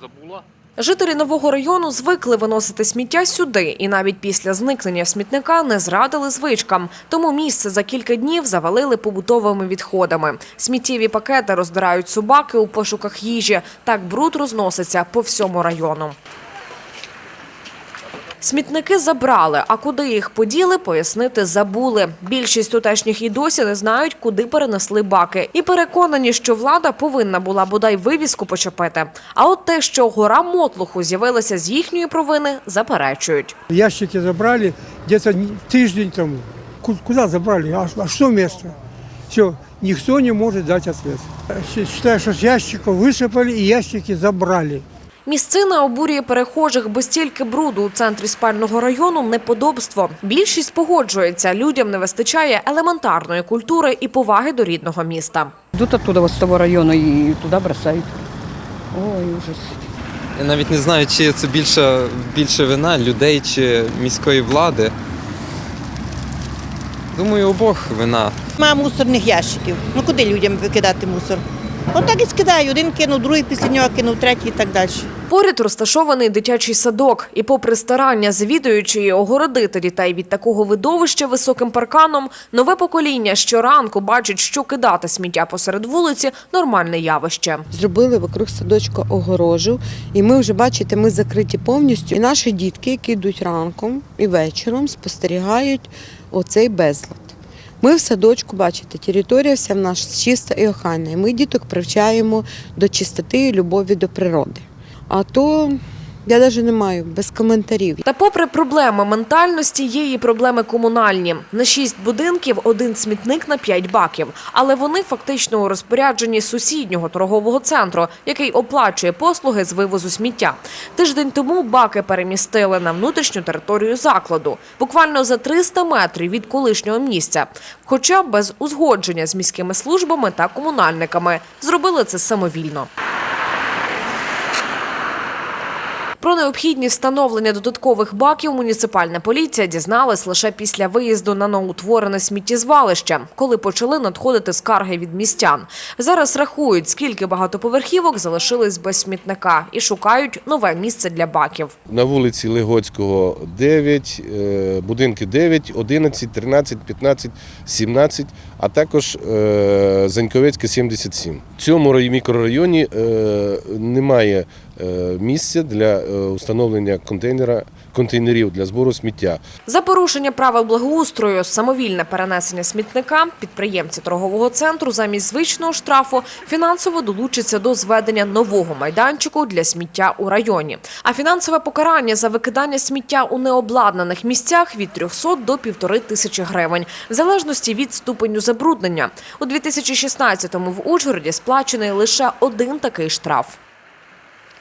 Забула? Жителі нового району звикли виносити сміття сюди, і навіть після зникнення смітника не зрадили звичкам. Тому місце за кілька днів завалили побутовими відходами. Сміттєві пакети роздирають собаки у пошуках їжі. Так бруд розноситься по всьому району. Смітники забрали, а куди їх поділи, пояснити забули. Більшість тутешніх і досі не знають, куди перенесли баки. І переконані, що влада повинна була бодай вивіску почепити. А от те, що гора мотлуху з'явилася з їхньої провини, заперечують. Ящики забрали где-то тиждень тому. Ку- Куда забрали? А, что место? Все, никто не может дать ответ. Щ- Считаю, что с ящиков высыпали и ящики забрали. Місцина обурює перехожих, бо стільки бруду у центрі спального району неподобство. Більшість погоджується, людям не вистачає елементарної культури і поваги до рідного міста. Идут оттуда, вот с того района, и туда бросают. Ой, ужас. Я навіть не знаю, чи це більше, більше вина людей чи міської влади. Думаю, обох вина. Нема мусорних ящиків. Ну куди людям викидати мусор? Отак і скидаю. Один кинув, другий після нього кинув, третій і так далі. Поряд розташований дитячий садок, і попри старання завідуючої огородити дітей від такого видовища високим парканом, нове покоління щоранку бачить, що кидати сміття посеред вулиці – нормальне явище. зробили вокруг садочка огорожу, і ми вже бачите, ми закриті повністю. І наші дітки, які йдуть ранком і вечором, спостерігають оцей безлад. Ми в садочку, бачите, територія вся в нас чиста і охайна. І ми діток привчаємо до чистоти і любові до природи. А то я навіть не маю без коментарів. Та попри проблеми ментальності, є і проблеми комунальні. На шість будинків один смітник на п'ять баків. Але вони фактично у розпорядженні сусіднього торгового центру, який оплачує послуги з вивозу сміття. Тиждень тому баки перемістили на внутрішню територію закладу, буквально за 300 метрів від колишнього місця. Хоча без узгодження з міськими службами та комунальниками зробили це самовільно. Про необхідність встановлення додаткових баків муніципальна поліція дізналась лише після виїзду на новоутворене сміттєзвалище, коли почали надходити скарги від містян. Зараз рахують, скільки багатоповерхівок залишились без смітника і шукають нове місце для баків. На вулиці Легоцького 9, е, будинки 9, 11, 13, 15, 17, а також е, Заньковецьке 77. В цьому мікрорайоні е, немає е, місця для е, встановлення контейнера, контейнерів для збору сміття. За порушення правил благоустрою, самовільне перенесення смітника, підприємці торгового центру замість звичного штрафу фінансово долучаться до зведення нового майданчику для сміття у районі. А фінансове покарання за викидання сміття у необладнаних місцях від 300 до півтори тисячі гривень, в залежності від ступеню забруднення. У 2016-му в Ужгороді сплачений лише один такий штраф.